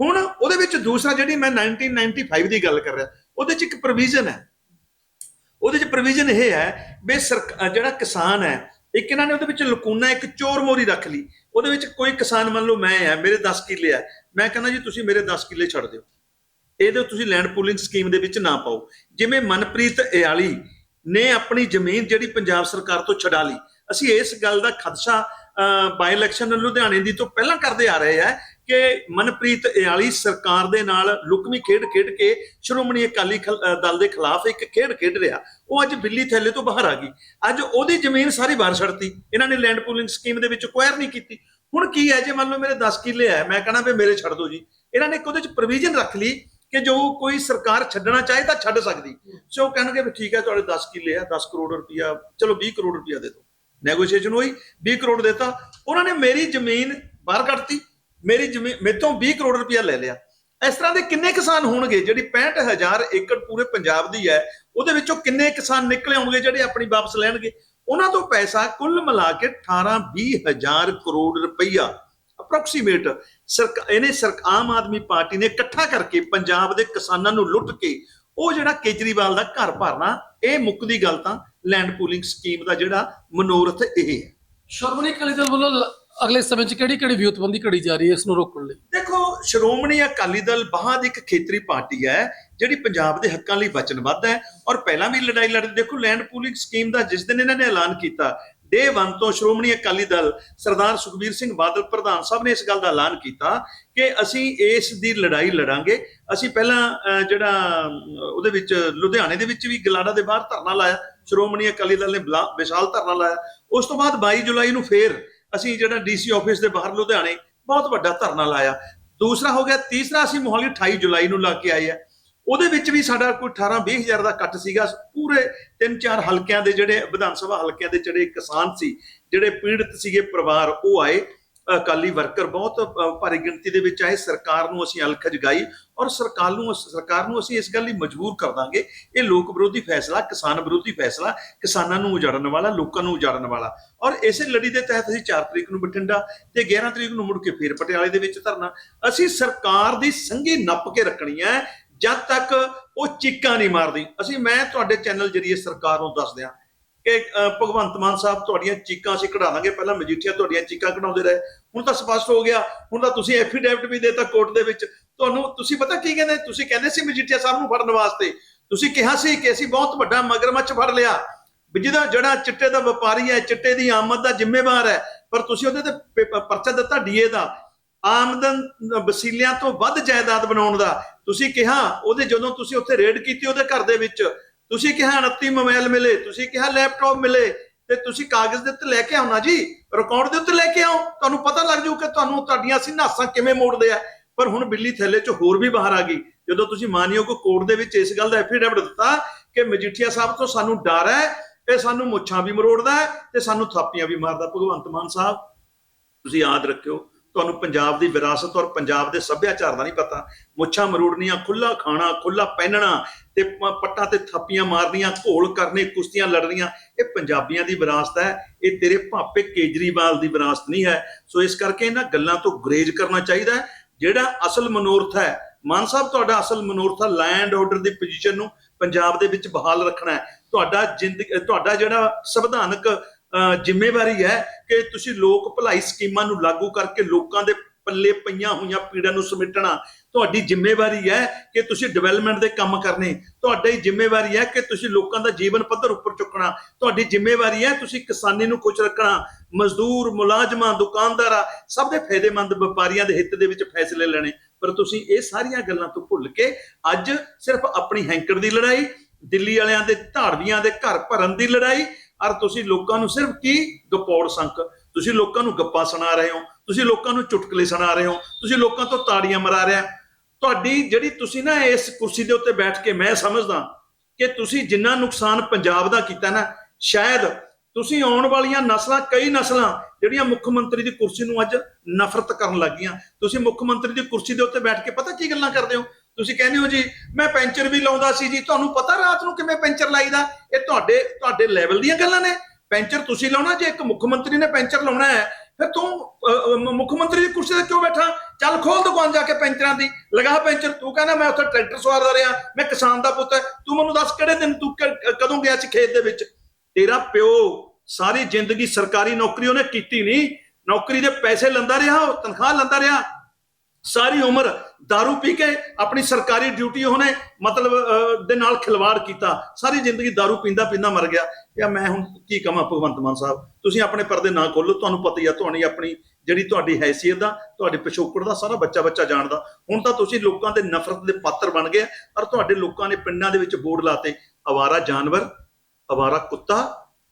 ਹੁਣ ਉਹਦੇ ਵਿੱਚ ਦੂਸਰਾ ਜਿਹੜੀ ਮੈਂ 1995 ਦੀ ਗੱਲ ਕਰ ਰਿਹਾ, ਉਹਦੇ 'ਚ ਇੱਕ ਪ੍ਰੋਵੀਜ਼ਨ ਹੈ। ਉਹਦੇ 'ਚ ਪ੍ਰੋਵੀਜ਼ਨ ਇਹ ਹੈ ਵੀ ਸਰਕ- ਜਿਹੜਾ ਕਿਸਾਨ ਹੈ ਇੱਕ ਇਹਨਾਂ ਨੇ ਉਹਦੇ ਵਿੱਚ ਲਕੂਨਾ, ਇੱਕ ਚੋਰ ਮੋਰੀ ਰੱਖ ਲਈ। ਉਹਦੇ ਵਿੱਚ ਕੋਈ ਕਿਸਾਨ ਮੰਨ ਲਓ ਮੈਂ ਆ ਮੇਰੇ 10 ਕਿੱਲੇ ਆ। ਮੈਂ ਕਹਿੰਦਾ ਜੀ ਤੁਸੀਂ ਮੇਰੇ 10 ਕਿੱਲੇ ਛੱਡ ਦਿਓ। ਇਹਦੇ ਤੁਸੀਂ ਲੈਂਡ ਪੂਲਿੰਗ ਸਕੀਮ ਦੇ ਵਿੱਚ ਨਾ ਪਾਓ। ਜਿਵੇਂ ਮਨਪ੍ਰੀਤ ਇਆਲੀ ਨੇ ਆਪਣੀ ਜ਼ਮੀਨ ਜਿਹੜੀ ਪੰਜਾਬ ਸਰਕਾਰ ਤੋਂ ਛਡਾ ਲਈ। ਅਸੀਂ ਇਸ ਗੱਲ ਦਾ ਖਦਸ਼ਾ ਬਾਈ ਇਲੈਕਸ਼ਨ ਲੁਧਿਆਣੇ ਦੀ ਤੋਂ ਪਹਿਲਾਂ ਕਰਦੇ ਆ ਰਹੇ ਆ। ਕਿ ਮਨਪ੍ਰੀਤ ਇਆਲੀ ਸਰਕਾਰ ਦੇ ਨਾਲ ਲੁਕਵੀਂ ਖੇਡ ਖੇਡ ਕੇ ਸ਼੍ਰੋਮਣੀ ਅਕਾਲੀ ਖਲ- ਦਲ ਦੇ ਖਿਲਾਫ ਇੱਕ ਖੇਡ ਖੇਡ ਰਿਹਾ। ਉਹ ਅੱਜ ਬਿੱਲੀ ਥੈਲੇ ਤੋਂ ਬਾਹਰ ਆ ਗਈ। ਅੱਜ ਉਹਦੀ ਜ਼ਮੀਨ ਸਾਰੀ ਬਾਹਰ ਛੱਡਤੀ ਇਹਨਾਂ ਨੇ ਲੈਂਡ ਪੂਲਿੰਗ ਸਕੀਮ ਦੇ ਵਿੱਚ ਕੁਆਇਰ ਨਹੀਂ ਕੀਤੀ। ਹੁਣ ਕੀ ਹੈ? ਜੇ ਮੰਨ ਲਓ ਮੇਰੇ 10 ਕਿੱਲੇ ਹੈ, ਮੈਂ ਕਹਣਾ ਵੀ ਮੇਰੇ ਛੱਡ ਦਿਓ ਜੀ। ਇਹਨਾਂ ਨੇ ਇੱਕ ਉਹਦੇ ਚ ਪ੍ਰੋਵੀਜ਼ਨ ਰੱਖ ਲਈ ਕਿ ਜੋ ਕੋਈ ਸਰਕਾਰ ਛੱਡਣਾ ਚਾਹੇ ਤਾਂ ਛੱਡ ਸਕਦੀ। ਸੋ ਕਹਿਣਗੇ ਵੀ ਠੀਕ ਹੈ, ਤੁਹਾਡੇ 10 ਕਿੱਲੇ ਆ 10 ਕਰੋੜ ਰੁਪਇਆ, ਚਲੋ 20 ਕਰੋੜ ਰੁਪਇਆ ਦੇ ਦਿਓ। ਨੈਗੋਸ਼ੀਏਸ਼ਨ ਹੋਈ 20 ਕਰੋੜ ਦਿੱਤਾ। ਉਹਨਾਂ ਨੇ ਮੇਰੀ ਜ਼ਮੀਨ ਬਾਹਰ ਕੱਢਤੀ। ਮੇਰੀ ਜ਼ਮੀਨ ਮੇਥੋਂ 20 ਕਰੋੜ ਰੁਪਇਆ ਲੈ ਲਿਆ। ਇਸ ਤਰ੍ਹਾਂ ਦੇ ਕਿੰਨੇ ਕਿਸਾਨ ਹੋਣਗੇ? ਜਿਹੜੀ 65000 ਏਕੜ ਪੂਰੇ ਪੰਜਾਬ ਦੀ ਹੈ, ਉਹਦੇ ਵਿੱਚੋਂ ਕਿੰਨੇ ਕਿਸਾਨ ਨਿਕਲੇ ਹੋਣਗੇ ਜਿਹੜੇ ਆਪਣੀ ਵਾਪਸ ਲੈਣਗੇ? ਉਹਨਾਂ ਤੋਂ ਪੈਸਾ ਕੁੱਲ ਮਿਲਾ ਕੇ 18 20000 ਕਰੋੜ ਰੁਪਈਆ ਅਪਰੋਕਸੀਮੇਟ ਸਰਕ ਇਹਨੇ ਸਰਕ ਆਮ ਆਦਮੀ ਪਾਰਟੀ ਨੇ ਇਕੱਠਾ ਕਰਕੇ ਪੰਜਾਬ ਦੇ ਕਿਸਾਨਾਂ ਨੂੰ ਲੁੱਟ ਕੇ ਉਹ ਜਿਹੜਾ ਕੇਜਰੀਵਾਲ ਦਾ ਘਰ ਭਰਨਾ, ਇਹ ਮੁੱਕਦੀ ਗੱਲ ਤਾਂ ਲੈਂਡ ਪੂਲਿੰਗ ਸਕੀਮ ਦਾ ਜਿਹੜਾ ਮਨੋਰਥ ਇਹ ਹੈ। ਸ਼੍ਰੋਮਣੀ ਅਕਾਲੀ ਦਲ ਵੱਲੋਂ ਅਗਲੇ ਸਮੇਂ 'ਚ ਕਿਹੜੀ ਕਿਹੜੀ ਵਿਉਂਤਬੰਦੀ ਘੜੀ ਜਾ ਰਹੀ ਹੈ ਇਸ ਨੂੰ ਰੋਕਣ ਲਈ? ਦੇਖੋ, ਸ਼੍ਰੋਮਣੀ ਅਕਾਲੀ ਦਲ ਬਾਅਦ ਇੱਕ ਖੇਤਰੀ ਪਾਰਟੀ ਹੈ, ਜਿਹੜੀ ਪੰਜਾਬ ਦੇ ਹੱਕਾਂ ਲਈ ਵਚਨਬੱਧ ਹੈ ਔਰ ਪਹਿਲਾਂ ਵੀ ਲੜਾਈ ਲੜਦੀ ਦੇਖੋ ਲੈਂਡ ਪੂਲਿੰਗ ਸਕੀਮ ਦਾ ਜਿਸ ਦਿਨ ਇਹਨਾਂ ਨੇ ਐਲਾਨ ਕੀਤਾ ਡੇ 1 ਤੋਂ ਸ਼੍ਰੋਮਣੀ ਅਕਾਲੀ ਦਲ ਸਰਦਾਰ ਸੁਖਬੀਰ ਸਿੰਘ ਬਾਦਲ ਪ੍ਰਧਾਨ ਸਾਹਿਬ ਨੇ ਇਸ ਗੱਲ ਦਾ ਐਲਾਨ ਕੀਤਾ ਕਿ ਅਸੀਂ ਇਸ ਦੀ ਲੜਾਈ ਲੜਾਂਗੇ। ਅਸੀਂ ਪਹਿਲਾਂ ਜਿਹੜਾ ਉਹਦੇ ਵਿੱਚ, ਲੁਧਿਆਣੇ ਦੇ ਵਿੱਚ ਵੀ ਗਲਾਡਾ ਦੇ ਬਾਹਰ ਧਰਨਾ ਲਾਇਆ, ਸ਼੍ਰੋਮਣੀ ਅਕਾਲੀ ਦਲ ਨੇ ਬਲਾ- ਵਿਸ਼ਾਲ ਧਰਨਾ ਲਾਇਆ। ਉਸ ਤੋਂ ਬਾਅਦ 22 ਜੁਲਾਈ ਨੂੰ ਫੇਰ ਅਸੀਂ ਜਿਹੜਾ ਡੀਸੀ ਆਫਿਸ ਦੇ ਬਾਹਰ ਲੁਧਿਆਣੇ ਬਹੁਤ ਵੱਡਾ ਧਰਨਾ ਲਾਇਆ। ਦੂਸਰਾ ਹੋ ਗਿਆ, ਤੀਸਰਾ ਅਸੀਂ ਮੋਹਾਲੀ 28 ਜੁਲਾਈ ਨੂੰ ਲਾ ਕੇ ਆਏ ਆ। ਉਹਦੇ ਵਿੱਚ ਵੀ ਸਾਡਾ ਕੋਈ 18 20 ਹਜ਼ਾਰ ਦਾ ਕੱਟ ਸੀਗਾ। ਪੂਰੇ ਤਿੰਨ ਚਾਰ ਹਲਕਿਆਂ ਦੇ ਜਿਹੜੇ, ਵਿਧਾਨ ਸਭਾ ਹਲਕਿਆਂ ਦੇ ਜਿਹੜੇ ਕਿਸਾਨ ਸੀ, ਜਿਹੜੇ ਪੀੜਤ ਸੀਗੇ ਪਰਿਵਾਰ, ਉਹ ਆਏ। ਅਕਾਲੀ ਵਰਕਰ ਬਹੁਤ ਭਾਰੀ ਗਿਣਤੀ ਦੇ ਵਿੱਚ ਆਏ, ਸਰਕਾਰ ਨੂੰ ਅਸੀਂ ਅਲਖ ਜਗਾਈ ਔਰ ਸਰਕਾਰ ਨੂੰ ਸਰਕਾਰ ਨੂੰ ਅਸੀਂ ਇਸ ਗੱਲ ਲਈ ਮਜਬੂਰ ਕਰ ਦਾਂਗੇ, ਇਹ ਲੋਕ ਵਿਰੋਧੀ ਫੈਸਲਾ, ਕਿਸਾਨ ਵਿਰੋਧੀ ਫੈਸਲਾ, ਕਿਸਾਨਾਂ ਨੂੰ ਉਜਾੜਨ ਵਾਲਾ, ਲੋਕਾਂ ਨੂੰ ਉਜਾੜਨ ਵਾਲਾ। ਔਰ ਇਸੇ ਲੜੀ ਦੇ ਤਹਿਤ ਅਸੀਂ 4 ਤਰੀਕ ਨੂੰ ਬਠਿੰਡਾ ਤੇ 11 ਤਰੀਕ ਨੂੰ ਮੁੜ ਕੇ ਫੇਰ ਪਟਿਆਲੇ ਦੇ ਵਿੱਚ ਧਰਨਾ। ਅਸੀਂ ਸਰਕਾਰ ਦੀ ਸੰਘੀ ਨੱਪ ਕੇ ਰੱਖਣੀ ਹੈ, ਜਦ ਤੱਕ ਉਹ ਚੀਕਾਂ ਨਹੀਂ ਮਾਰਦੀ। ਅਸੀਂ, ਮੈਂ ਤੁਹਾਡੇ ਚੈਨਲ ਜਰੀਏ ਸਰਕਾਰ ਨੂੰ ਦੱਸ ਦਿਆਂ ਕਿ ਭਗਵੰਤ ਮਾਨ ਸਾਹਿਬ ਤੁਹਾਡੀਆਂ ਚੀਕਾਂ ਅਸੀਂ ਕਢਾ ਦਾਂਗੇ। ਪਹਿਲਾਂ ਮਜੀਠੀਆ ਤੁਹਾਡੀਆਂ ਚੀਕਾਂ ਕਢਾਉਂਦੇ ਰਹੇ। ਹੁਣ ਤਾਂ ਸਪਸ਼ਟ ਹੋ ਗਿਆ। ਹੁਣ ਤਾਂ ਤੁਸੀਂ ਐਫੀਡੈਵਿਟ ਵੀ ਦੇਤਾ ਕੋਰਟ ਦੇ ਵਿੱਚ। ਤੁਹਾਨੂੰ, ਤੁਸੀਂ ਪਤਾ ਕੀ ਕਹਿੰਦੇ? ਤੁਸੀਂ ਕਹਿੰਦੇ ਸੀ ਮਜੀਠੀਆ ਸਾਹਿਬ ਨੂੰ ਫੜਨ ਵਾਸਤੇ। ਤੁਸੀਂ ਕਿਹਾ ਸੀ ਕਿ ਅਸੀਂ ਬਹੁਤ ਵੱਡਾ ਮਗਰਮੱਛ ਫੜ ਲਿਆ। ਵੀ ਜਿਹਦਾ ਜਿਹੜਾ ਚਿੱਟੇ ਦਾ ਵਪਾਰੀ ਹੈ, ਚਿੱਟੇ ਦੀ ਆਮਦ ਦਾ ਜ਼ਿੰਮੇਵਾਰ ਹੈ, ਪਰ ਤੁਸੀਂ ਉਹਦੇ ਤੇ ਪਰਚਾ ਦਿੱਤਾ ਡੀਏ ਦਾ। ਆਮਦਨ ਵਸੀਲਿਆਂ ਤੋਂ ਵੱਧ ਜਾਇਦਾਦ ਬਣਾਉਣ ਦਾ। ਤੁਸੀਂ ਕਿਹਾ, ਉਹਦੇ ਜਦੋਂ ਤੁਸੀਂ ਉੱਥੇ ਰੇਡ ਕੀਤੀ ਉਹਦੇ ਘਰ ਦੇ ਵਿੱਚ ਤੁਸੀਂ ਕਿਹਾ 29 ਮੋਬਾਈਲ ਮਿਲੇ, ਤੁਸੀਂ ਕਿਹਾ ਲੈਪਟਾਪ ਮਿਲੇ, ਤੇ ਤੁਸੀਂ ਕਾਗਜ਼ ਦੇ ਉੱਤੇ ਲੈ ਕੇ ਆਉਣਾ ਜੀ ਰਿਕਾਰਡ ਦੇ ਉੱਤੇ ਲੈ ਕੇ ਆਓ, ਤੁਹਾਨੂੰ ਪਤਾ ਲੱਗ ਜਾਊ ਕਿ ਤੁਹਾਨੂੰ ਤੁਹਾਡੀਆਂ ਅਸੀਂ ਨਾਸਾਂ ਕਿਵੇਂ ਮੋੜਦੇ ਆ। ਪਰ ਹੁਣ ਬਿੱਲੀ ਥੈਲੇ 'ਚ ਹੋਰ ਵੀ ਬਾਹਰ ਆ ਗਈ। ਜਦੋਂ ਤੁਸੀਂ ਮਾਨਯੋਗ ਕੋਰਟ ਦੇ ਵਿੱਚ ਇਸ ਗੱਲ ਦਾ ਐਫੀਡੈਵਿਟ ਦਿੱਤਾ ਕਿ ਮਜੀਠੀਆ ਸਾਹਿਬ ਤੋਂ ਸਾਨੂੰ ਡਰ ਹੈ ਇਹ ਸਾਨੂੰ ਮੁੱਛਾਂ ਵੀ ਮਰੋੜਦਾ ਹੈ, ਤੇ ਸਾਨੂੰ ਥਾਪੀਆਂ ਵੀ ਮਾਰਦਾ। ਭਗਵੰਤ ਮਾਨ ਸਾਹਿਬ, ਤੁਸੀਂ ਯਾਦ ਰੱਖਿਓ ਤੁਹਾਨੂੰ ਪੰਜਾਬ ਦੀ ਵਿਰਾਸਤ ਔਰ ਪੰਜਾਬ ਦੇ ਸੱਭਿਆਚਾਰ ਦਾ ਨਹੀਂ ਪਤਾ। ਮੁੱਛਾਂ ਮਰੋੜਨੀਆਂ ਖੁੱਲਾ ਖਾਣਾ ਖੁੱਲਾ ਪਹਿਨਣਾ ਤੇ ਪ- ਪੱਟਾਂ ਤੇ ਥਾਪੀਆਂ ਮਾਰਨੀਆਂ, ਘੋਲ ਕਰਨੇ, ਕੁਸ਼ਤੀਆਂ ਲੜਨੀਆਂ, ਇਹ ਪੰਜਾਬੀਆਂ ਦੀ ਵਿਰਾਸਤ ਹੈ। ਇਹ ਤੇਰੇ ਭਾਪੇ ਕੇਜਰੀਵਾਲ ਦੀ ਵਿਰਾਸਤ ਨਹੀਂ ਹੈ। ਸੋ ਇਸ ਕਰਕੇ ਇਹਨਾਂ ਗੱਲਾਂ ਤੋਂ ਗੁਰੇਜ਼ ਕਰਨਾ ਚਾਹੀਦਾ ਹੈ। ਜਿਹੜਾ ਅਸਲ ਮਨੋਰਥ ਹੈ, ਮਾਨ ਸਾਹਿਬ, ਤੁਹਾਡਾ ਅਸਲ ਮਨੋਰਥ ਹੈ ਲੈਂਡ ਆਰਡਰ ਦੀ ਪੋਜੀਸ਼ਨ ਨੂੰ ਪੰਜਾਬ ਦੇ ਵਿੱਚ ਬਹਾਲ ਰੱਖਣਾ ਹੈ। ਤੁਹਾਡਾ ਜ਼ਿੰਦਗੀ ਤੁਹਾਡਾ ਜਿਹੜਾ ਸੰਵਿਧਾਨਕ ਜ਼ਿੰਮੇਵਾਰੀ ਹੈ ਕਿ ਤੁਸੀਂ ਲੋਕ ਭਲਾਈ ਸਕੀਮਾਂ ਨੂੰ ਲਾਗੂ ਕਰਕੇ ਲੋਕਾਂ ਦੇ ਪੱਲੇ ਪਈਆਂ ਹੋਈਆਂ ਪੀੜਾਂ ਨੂੰ ਸਮੇਟਣਾ। ਤੁਹਾਡੀ ਜ਼ਿੰਮੇਵਾਰੀ ਹੈ ਕਿ ਤੁਸੀਂ ਡਿਵੈਲਪਮੈਂਟ ਦੇ ਕੰਮ ਕਰਨੇ। ਤੁਹਾਡੀ ਜ਼ਿੰਮੇਵਾਰੀ ਹੈ ਕਿ ਤੁਸੀਂ ਲੋਕਾਂ ਦਾ ਜੀਵਨ ਪੱਧਰ ਉੱਪਰ ਚੁੱਕਣਾ। ਤੁਹਾਡੀ ਜ਼ਿੰਮੇਵਾਰੀ ਹੈ ਤੁਸੀਂ ਕਿਸਾਨੀ ਨੂੰ ਖੁਸ਼ ਰੱਖਣਾ। ਮਜ਼ਦੂਰ, ਮੁਲਾਜ਼ਮਾਂ, ਦੁਕਾਨਦਾਰਾਂ ਸਭ ਦੇ ਫਾਇਦੇਮੰਦ ਵਪਾਰੀਆਂ ਦੇ ਹਿੱਤ ਦੇ ਵਿੱਚ ਫੈਸਲੇ ਲੈਣੇ। ਪਰ ਤੁਸੀਂ ਇਹ ਸਾਰੀਆਂ ਗੱਲਾਂ ਤੋਂ ਭੁੱਲ ਕੇ ਅੱਜ ਸਿਰਫ ਆਪਣੀ ਹੈਂਕੜ ਦੀ ਲੜਾਈ, ਦਿੱਲੀ ਵਾਲਿਆਂ ਦੇ ਧਾੜਵੀਆਂ ਦੇ ਘਰ ਭਰਨ ਦੀ ਲੜਾਈ ਔਰ ਤੁਸੀਂ ਲੋਕਾਂ ਨੂੰ ਸਿਰਫ ਕੀ? ਗਪੌੜ ਸੰਕ। ਤੁਸੀਂ ਲੋਕਾਂ ਨੂੰ ਗੱਪਾਂ ਸੁਣਾ ਰਹੇ ਹੋ। ਤੁਸੀਂ ਲੋਕਾਂ ਨੂੰ ਚੁਟਕਲੇ ਸੁਣਾ ਰਹੇ ਹੋ। ਤੁਸੀਂ ਲੋਕਾਂ ਤੋਂ ਤਾੜੀਆਂ ਮਰਾ ਰਹੇ ਤੁਹਾਡੀ ਜਿਹੜੀ ਤੁਸੀਂ ਨਾ ਇਸ ਕੁਰਸੀ ਦੇ ਉੱਤੇ ਬੈਠ ਕੇ ਮੈਂ ਸਮਝਦਾ ਕਿ ਤੁਸੀਂ ਜਿੰਨਾ ਨੁਕਸਾਨ ਪੰਜਾਬ ਦਾ ਕੀਤਾ ਨਾ, ਸ਼ਾਇਦ ਤੁਸੀਂ ਆਉਣ ਵਾਲੀਆਂ ਨਸਲਾਂ, ਕਈ ਨਸਲਾਂ ਜਿਹੜੀਆਂ ਮੁੱਖ ਮੰਤਰੀ ਦੀ ਕੁਰਸੀ ਨੂੰ ਅੱਜ ਨਫ਼ਰਤ ਕਰਨ ਲੱਗੀਆਂ। ਤੁਸੀਂ ਮੁੱਖ ਮੰਤਰੀ ਦੀ ਕੁਰਸੀ ਦੇ ਉੱਤੇ ਬੈਠ ਕੇ ਪਤਾ ਕੀ ਗੱਲਾਂ ਕਰਦੇ ਹੋ? ਤੁਸੀਂ ਕਹਿੰਦੇ ਹੋ ਜੀ, ਮੈਂ ਪੈਂਚਰ ਵੀ ਲਾਉਂਦਾ ਸੀ ਜੀ, ਤੁਹਾਨੂੰ ਪਤਾ ਰਾਤ ਨੂੰ ਕਿਵੇਂ ਪੈਂਚਰ ਲਾਈਦਾ? ਇਹ ਤੁਹਾਡੇ ਤੁਹਾਡੇ ਲੈਵਲ ਦੀਆਂ ਗੱਲਾਂ ਨੇ। ਪੈਂਚਰ ਤੁਸੀਂ ਲਾਉਣਾ, ਜੇ ਇੱਕ ਮੁੱਖ ਮੰਤਰੀ ਨੇ ਪੈਂਚਰ ਲਾਉਣਾ ਹੈ, ਫਿਰ ਤੂੰ ਮੁੱਖ ਮੰਤਰੀ ਦੀ ਕੁਰਸੀ ਤੇ ਕਿਉਂ ਬੈਠਾ? ਚੱਲ ਖੋਲ ਦੁਕਾਨ ਜਾ ਕੇ ਪੈਂਚਰਾਂ ਦੀ। ਲਗਾ ਪੈਂਚਰ, ਤੂੰ ਕਹਿੰਦਾ ਮੈਂ ਉੱਥੇ ਟਰੈਕਟਰ ਸਵਾਰਦਾ ਰਿਹਾ, ਮੈਂ ਕਿਸਾਨ ਦਾ ਪੁੱਤ ਤੂੰ ਮੈਨੂੰ ਦੱਸ ਕਿਹੜੇ ਦਿਨ ਤੂੰ ਕਦੋਂ ਗਿਆ ਸੀ ਖੇਤ ਦੇ ਵਿੱਚ? ਤੇਰਾ ਪਿਓ ਸਾਰੀ ਜ਼ਿੰਦਗੀ ਸਰਕਾਰੀ ਨੌਕਰੀ ਉਹਨੇ ਕੀਤੀ ਨਹੀਂ। ਨੌਕਰੀ ਦੇ ਪੈਸੇ ਲੰਦਾ ਰਿਹਾ, ਉਹ ਤਨਖਾਹ ਲੰਦਾ ਰਿਹਾ। ਸਾਰੀ ਉਮਰ दारू ਪੀ ਕੇ ਆਪਣੀ ਸਰਕਾਰੀ ਡਿਊਟੀ ਉਹਨੇ ਮਤਲਬ ਅਹ, ਦੇ ਨਾਲ ਖਿਲਵਾੜ ਕੀਤਾ ਸਾਰੀ ਜ਼ਿੰਦਗੀ दारू ਪੀਂਦਾ ਪੀਂਦਾ ਮਰ ਗਿਆ ਯਾ ਮੈਂ ਹੁਣ ਕੀ ਕਹਾਂ ਭਗਵੰਤ ਮਾਨ ਸਾਹਿਬ ਤੁਸੀਂ ਆਪਣੇ ਪਰਦੇ ਨਾ ਖੋਲੋ ਤੁਹਾਨੂੰ ਪਤਾ ਹੀ ਆ ਤੁਹਾਡੀ ਆਪਣੀ ਜਿਹੜੀ ਤੁਹਾਡੀ ਹੈਸੀਅਤ ਦਾ ਤੁਹਾਡੇ ਪਿਛੋਕੜ ਦਾ ਸਾਰਾ ਬੱਚਾ ਬੱਚਾ ਜਾਣਦਾ ਹੁਣ ਤਾਂ ਤੁਸੀਂ ਲੋਕਾਂ ਦੇ ਨਫ਼ਰਤ ਦੇ ਪਾਤਰ ਬਣ ਗਏ ਔਰ ਤੁਹਾਡੇ ਲੋਕਾਂ ਨੇ ਪਿੰਡਾਂ ਦੇ ਵਿੱਚ ਬੋਰਡ ਲਾਤੇ ਅਵਾਰਾ ਜਾਨਵਰ ਅਵਾਰਾ ਕੁੱਤਾ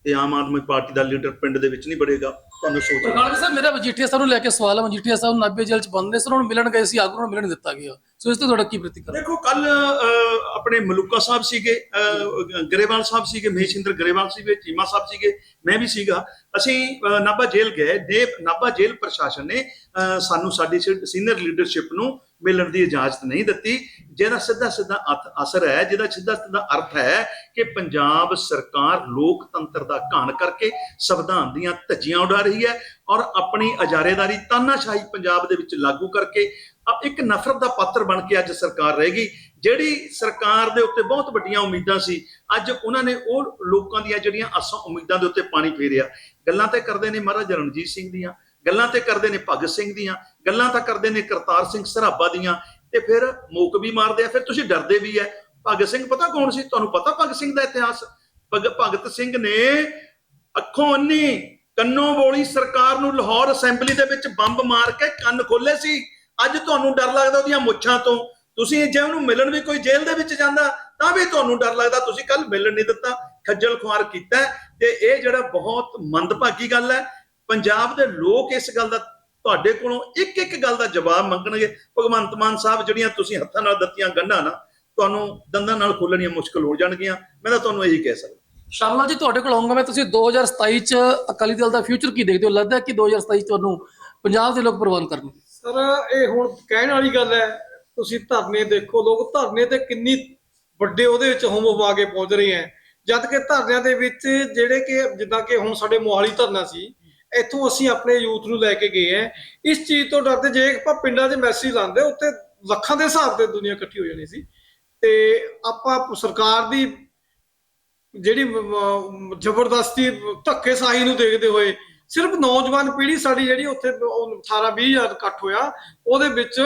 ਤੇ ਆਮ ਆਦਮੀ ਪਾਰਟੀ ਦਾ ਲੀਡਰ ਪਿੰਡ ਦੇ ਵਿੱਚ ਨਹੀਂ ਬੜੇਗਾ ਤੁਹਾਨੂੰ ਸੋਚਣਾ ਪ੍ਰਕਾਸ਼ ਸਾਹਿਬ ਮੇਰਾ ਮਜੀਠੀਆ ਸਾਹਿਬ ਨੂੰ ਲੈ ਕੇ ਸਵਾਲ ਹੈ ਮਜੀਠੀਆ ਸਾਹਿਬ ਨਾਭੇ ਜੇਲ੍ਹ ਚ ਬੰਦ ਨੇ ਸਰ ਉਹਨਾਂ ਨੂੰ ਮਿਲਣ ਗਏ ਸੀ ਆਗੂ ਨੂੰ ਮਿਲਣ ਦਿੱਤਾ ਗਿਆ। ਸੋ ਇਸ ਤੇ ਤੁਹਾਡਾ ਕੀ ਪ੍ਰਤੀਕਰਮ ਦੇਖੋ ਕੱਲ ਆਪਣੇ ਮਲੂਕਾ ਸਾਹਿਬ ਸੀਗੇ ਗਰੇਵਾਲ ਸਾਹਿਬ ਸੀਗੇ ਮਹੇਸ਼ਿੰਦਰ ਗਰੇਵਾਲ ਸੀਗੇ ਚੀਮਾ ਸਾਹਿਬ ਸੀਗੇ ਮੈਂ ਵੀ ਸੀਗਾ। ਅਸੀਂ ਨਾਭਾ ਜੇਲ੍ਹ ਗਏ ਦੇ ਨਾਭਾ ਜੇਲ੍ਹ ਪ੍ਰਸ਼ਾਸਨ ਨੇ ਸਾਨੂੰ ਸਾਡੀ ਸੀਨੀਅਰ ਲੀਡਰਸ਼ਿਪ ਨੂੰ ਮਿਲਣ ਦੀ ਇਜਾਜ਼ਤ ਨਹੀਂ ਦਿੱਤੀ ਜਿਹਦਾ ਸਿੱਧਾ ਸਿੱਧਾ ਅਸਰ ਹੈ ਜਿਹਦਾ ਸਿੱਧਾ ਸਿੱਧਾ ਅਰਥ ਹੈ ਕਿ ਪੰਜਾਬ ਸਰਕਾਰ ਲੋਕਤੰਤਰ ਦਾ ਘਾਣ ਕਰਕੇ ਸੰਵਿਧਾਨ ਦੀਆਂ ਧੱਜੀਆਂ ਉਡਾ ਰਹੀ ਹੈ ਔਰ ਆਪਣੀ ਅਜਾਰੇਦਾਰੀ ਤਾਨਾਸ਼ਾਹੀ ਪੰਜਾਬ ਦੇ ਵਿੱਚ ਲਾਗੂ ਕਰਕੇ ਇੱਕ ਨਫ਼ਰਤ ਦਾ ਪਾਤਰ ਬਣ ਕੇ ਅੱਜ ਸਰਕਾਰ ਰਹੇਗੀ ਜਿਹੜੀ ਸਰਕਾਰ ਦੇ ਉੱਤੇ ਬਹੁਤ ਵੱਡੀਆਂ ਉਮੀਦਾਂ ਸੀ, ਅੱਜ ਉਹਨਾਂ ਨੇ ਉਹ ਲੋਕਾਂ ਦੀਆਂ ਜਿਹੜੀਆਂ ਆਸਾਂ ਉਮੀਦਾਂ ਦੇ ਉੱਤੇ ਪਾਣੀ ਫੇਰਿਆ ਗੱਲਾਂ ਤੇ ਕਰਦੇ ਨੇ ਮਹਾਰਾਜਾ ਰਣਜੀਤ ਸਿੰਘ ਦੀਆਂ, ਗੱਲਾਂ ਤੇ ਕਰਦੇ ਨੇ ਭਗਤ ਸਿੰਘ ਦੀਆਂ, ਗੱਲਾਂ ਤਾਂ ਕਰਦੇ ਨੇ ਕਰਤਾਰ ਸਿੰਘ ਸਰਾਭਾ ਦੀਆਂ, ਤੇ ਫਿਰ ਮੋਕ ਵੀ ਮਾਰਦੇ ਆ, ਫਿਰ ਤੁਸੀਂ ਡਰਦੇ ਵੀ ਐ ਭਗਤ ਸਿੰਘ ਪਤਾ ਕੌਣ ਸੀ? ਤੁਹਾਨੂੰ ਪਤਾ ਭਗਤ ਸਿੰਘ ਦਾ ਇਤਿਹਾਸ? ਭਗ- ਭਗਤ ਸਿੰਘ ਨੇ ਅੱਖੋਂ ਅੰਨੀ ਕੰਨੋਂ ਬੋਲੀ ਸਰਕਾਰ ਨੂੰ ਲਾਹੌਰ ਅਸੈਂਬਲੀ ਦੇ ਵਿੱਚ ਬੰਬ ਮਾਰ ਕੇ ਕੰਨ ਖੋਲੇ ਸੀ। ਅੱਜ ਤੁਹਾਨੂੰ ਡਰ ਲੱਗਦਾ ਉਹਦੀਆਂ ਮੁੱਛਾਂ ਤੋਂ। ਤੁਸੀਂ ਜੇ ਉਹਨੂੰ ਮਿਲਣ ਵੀ ਕੋਈ ਜੇਲ੍ਹ ਦੇ ਵਿੱਚ ਜਾਂਦਾ, ਤਾਂ ਵੀ ਤੁਹਾਨੂੰ ਡਰ ਲੱਗਦਾ। ਤੁਸੀਂ ਕੱਲ ਮਿਲਣ ਨਹੀਂ ਦਿੱਤਾ, ਖੱਜਲ ਖੁਆਰ ਕੀਤਾ ਤੇ ਇਹ ਜਿਹੜਾ ਬਹੁਤ ਮੰਦਭਾਗੀ ਗੱਲ ਹੈ, ਪੰਜਾਬ ਦੇ ਲੋਕ ਇਸ ਗੱਲ ਦਾ ਤੁਹਾਡੇ ਕੋਲੋਂ ਇੱਕ ਇੱਕ ਗੱਲ ਦਾ ਜਵਾਬ ਮੰਗਣਗੇ। ਭਗਵੰਤ ਮਾਨ ਸਾਹਿਬ ਜਿਹੜੀਆਂ ਤੁਸੀਂ ਹੱਥਾਂ ਨਾਲ ਦਿੱਤੀਆਂ ਗੰਢਾਂ ਨਾ, ਤੁਹਾਨੂੰ ਦੰਦਾਂ ਨਾਲ ਖੋਲਣੀਆਂ ਮੁਸ਼ਕਲ ਹੋ ਜਾਣਗੀਆਂ। ਮੈਂ ਤਾਂ ਤੁਹਾਨੂੰ ਇਹੀ ਕਹਿ ਸਕਦਾ। ਸ਼ਰਮਾ ਜੀ, ਤੁਹਾਡੇ ਕੋਲ ਆਉਂਗਾ ਮੈਂ। ਤੁਸੀਂ 2027 ਚ ਅਕਾਲੀ ਦਲ ਦਾ ਫਿਊਚਰ ਕੀ ਦੇਖਦੇ ਹੋ? ਲੱਗਦਾ ਕਿ 2027 ਤੁਹਾਨੂੰ ਪੰਜਾਬ ਦੇ ਲੋਕ ਪ੍ਰਵਾਨ ਕਰਨਗੇ ਸਰ, ਇਹ ਹੁਣ ਕਹਿਣ ਵਾਲੀ ਗੱਲ ਹੈ, ਤੁਸੀਂ ਧਰਨੇ ਦੇਖੋ, ਲੋਕ ਧਰਨੇ ਤੇ ਕਿੰਨੀ ਵੱਡੇ ਉਹਦੇ ਵਿੱਚ ਹੋਮ ਆ ਕੇ ਪਹੁੰਚ ਰਹੇ ਹੈ। ਜਦ ਕਿ ਧਰਨਿਆਂ ਦੇ ਵਿੱਚ ਜਿਹੜੇ ਕਿ ਜਿੱਦਾਂ ਕਿ ਹੁਣ ਸਾਡੇ ਮੋਹਾਲੀ ਧਰਨਾ ਸੀ, ਇੱਥੋਂ ਅਸੀਂ ਆਪਣੇ ਯੂਥ ਨੂੰ ਲੈ ਕੇ ਗਏ ਹੈ। ਇਸ ਚੀਜ਼ ਤੋਂ ਡਰਦੇ, ਜੇ ਆਪਾਂ ਪਿੰਡਾਂ 'ਚ ਮੈਸੇਜ ਲਾਉਂਦੇ, ਉੱਥੇ ਲੱਖਾਂ ਦੇ ਹਿਸਾਬ ਤੇ ਦੁਨੀਆ ਇਕੱਠੀ ਹੋ ਜਾਣੀ ਸੀ। ਤੇ ਆਪਾਂ ਸਰਕਾਰ ਦੀ ਜਿਹੜੀ ਮ- ਮ- ਜ਼ਬਰਦਸਤੀ ਧੱਕੇਸ਼ਾਹੀ ਨੂੰ ਦੇਖਦੇ ਹੋਏ ਸਿਰਫ ਨੌਜਵਾਨ ਪੀੜ੍ਹੀ ਸਾਡੀ ਜਿਹੜੀ ਉੱਥੇ ਉਹ 18 20000 ਇਕੱਠ ਹੋਇਆ, ਉਹਦੇ ਵਿੱਚ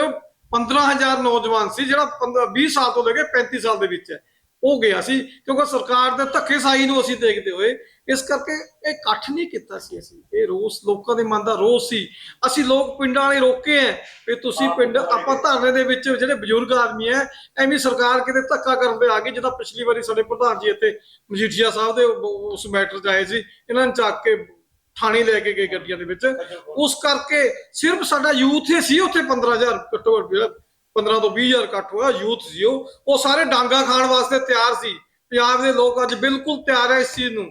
15000 ਨੌਜਵਾਨ ਸੀ, ਜਿਹੜਾ 15 20 ਸਾਲ ਤੋਂ ਲੈ ਕੇ 35 ਸਾਲ ਦੇ ਵਿੱਚ ਹੈ। ਉਹ ਗਿਆ ਸੀ, ਕਿਉਂਕਿ ਸਰਕਾਰ ਦੇ ਧੱਕੇਸ਼ਾਹੀ ਨੂੰ ਅਸੀਂ ਦੇਖਦੇ ਹੋਏ ਇਸ ਕਰਕੇ ਇਹ ਇਕੱਠ ਨਹੀਂ ਕੀਤਾ ਸੀ ਅਸੀਂ। ਇਹ ਰੋਸ ਲੋਕਾਂ ਦੇ ਮਨ ਦਾ ਰੋਸ ਸੀ। ਅਸੀਂ ਲੋਕ ਪਿੰਡਾਂ ਵਾਲੇ ਰੋਕੇ ਐ ਵੀ ਤੁਸੀਂ ਪਿੰਡ, ਆਪਾਂ ਧਰਨੇ ਦੇ ਵਿੱਚ ਜਿਹੜੇ ਬਜ਼ੁਰਗ ਆਦਮੀ ਐ, ਐਵੇਂ ਸਰਕਾਰ ਕਿਤੇ ਧੱਕਾ ਕਰਨ ਤੇ ਆ ਗਈ, ਜਿੱਦਾਂ ਪਿਛਲੀ ਵਾਰੀ ਸਾਡੇ ਪ੍ਰਧਾਨ ਜੀ ਇੱਥੇ ਮਜੀਠੀਆ ਸਾਹਿਬ ਦੇ ਉਸ ਮੈਟਰ 'ਚ ਆਏ ਸੀ, ਇਹਨਾਂ ਨੂੰ ਚੱਕ ਕੇ ਥਾਣੇ ਲੈ ਕੇ ਗਏ ਗੱਡੀਆਂ ਦੇ ਵਿੱਚ। ਉਸ ਕਰਕੇ ਸਿਰਫ ਸਾਡਾ ਯੂਥ ਹੀ ਸੀ, ਉੱਥੇ 15000 ਘੱਟੋ ਘੱਟ, ਜਿਹੜਾ 15 ਤੋਂ 20000 ਇਕੱਠ ਹੋਇਆ ਯੂਥ ਸੀ ਉਹ। ਉਹ ਸਾਰੇ ਡਾਂਗਾ ਖਾਣ ਵਾਸਤੇ ਤਿਆਰ ਸੀ। ਪੰਜਾਬ ਦੇ ਲੋਕ ਅੱਜ ਬਿਲਕੁਲ ਤਿਆਰ ਹੈ ਇਸ ਚੀਜ਼ ਨੂੰ।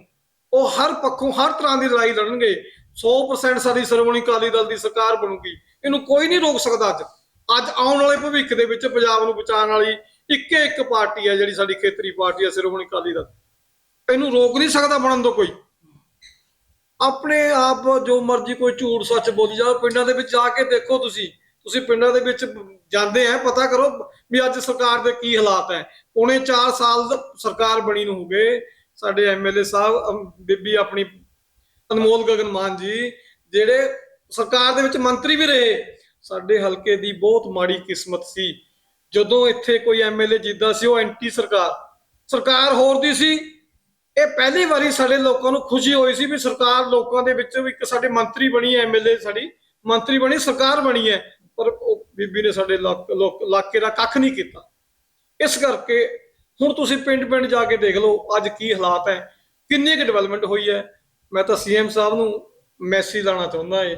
ਉਹ ਹਰ ਪੱਖੋਂ ਹਰ ਤਰ੍ਹਾਂ ਦੀ ਲੜਾਈ ਲੜਨਗੇ। 100% ਸਾਡੀ ਸ਼੍ਰੋਮਣੀ ਅਕਾਲੀ ਦਲ ਦੀ ਸਰਕਾਰ ਬਣੂਗੀ। ਇਹਨੂੰ ਕੋਈ ਨਹੀਂ ਰੋਕ ਸਕਦਾ ਅੱਜ। ਅੱਜ ਆਉਣ ਵਾਲੇ ਭਵਿੱਖ ਦੇ ਵਿੱਚ ਪੰਜਾਬ ਨੂੰ ਬਚਾਉਣ ਵਾਲੀ ਇੱਕੇ ਇੱਕ ਪਾਰਟੀ ਹੈ ਜਿਹੜੀ ਸਾਡੀ ਖੇਤਰੀ ਪਾਰਟੀ ਹੈ, ਸ਼੍ਰੋਮਣੀ ਅਕਾਲੀ ਦਲ। ਇਹਨੂੰ ਰੋਕ ਨਹੀਂ ਸਕਦਾ ਬਣਨ ਤੋਂ ਕੋਈ। ਆਪਣੇ ਆਪ ਜੋ ਮਰਜ਼ੀ ਕੋਈ ਝੂਠ ਸੱਚ ਬੋਲੀ ਜਾਓ, ਪਿੰਡਾਂ ਦੇ ਵਿੱਚ ਜਾ ਕੇ ਦੇਖੋ ਤੁਸੀਂ। ਤੁਸੀਂ ਪਿੰਡਾਂ ਦੇ ਵਿੱਚ ਜਾਂਦੇ ਆ, ਪਤਾ ਕਰੋ ਵੀ ਅੱਜ ਸਰਕਾਰ ਦੇ ਕੀ ਹਾਲਾਤ ਹੈ। ਪੌਣੇ 4 ਸਾਲ ਸਰਕਾਰ ਬਣੀ ਨੂੰ ਹੋ ਗਏ ਸਾਡੇ ਐਮਐਲਏ ਸਾਹਿਬ ਬੀਬੀ ਆਪਣੀ ਅਨਮੋਲ ਗਗਨ ਮਾਨ ਜੀ, ਜਿਹੜੇ ਸਰਕਾਰ ਦੇ ਵਿੱਚ ਮੰਤਰੀ ਵੀ ਰਹੇ, ਸਾਡੇ ਹਲਕੇ ਦੀ ਬਹੁਤ ਮਾੜੀ ਕਿਸਮਤ ਸੀ। ਜਦੋਂ ਇੱਥੇ ਕੋਈ ਐਮਐਲਏ ਜਿੱਦਾ ਸੀ, ਉਹ ਐਂਟੀ ਸਰਕਾਰ ਸਰਕਾਰ ਹੋਰ ਦੀ ਸੀ। ਇਹ ਪਹਿਲੀ ਵਾਰੀ ਸਾਡੇ ਲੋਕਾਂ ਨੂੰ ਖੁਸ਼ੀ ਹੋਈ ਸੀ ਵੀ ਸਰਕਾਰ ਲੋਕਾਂ ਦੇ ਵਿੱਚੋਂ ਇੱਕ ਸਾਡੇ ਮੰਤਰੀ ਬਣੀ ਹੈ ਐਮਐਲਏ ਸਾਡੀ, ਮੰਤਰੀ ਬਣੀ, ਸਰਕਾਰ ਬਣੀ ਹੈ। ਪਰ ਉਹ ਬੀਬੀ ਨੇ ਸਾਡੇ ਇਲਾਕ- ਇਲਾਕੇ ਦਾ ਕੱਖ ਨਹੀਂ ਕੀਤਾ। ਇਸ ਕਰਕੇ ਹੁਣ ਤੁਸੀਂ ਪਿੰਡ ਪਿੰਡ ਜਾ ਕੇ ਦੇਖ ਲਓ, ਅੱਜ ਕੀ ਹਾਲਾਤ ਹੈ, ਕਿੰਨੀ ਕੁ ਡਿਵੈਲਪਮੈਂਟ ਹੋਈ ਹੈ। ਮੈਂ ਤਾਂ ਸੀਐਮ ਸਾਹਿਬ ਨੂੰ ਮੈਸੇਜ ਲਾਣਾ ਚਾਹੁੰਦਾ ਏ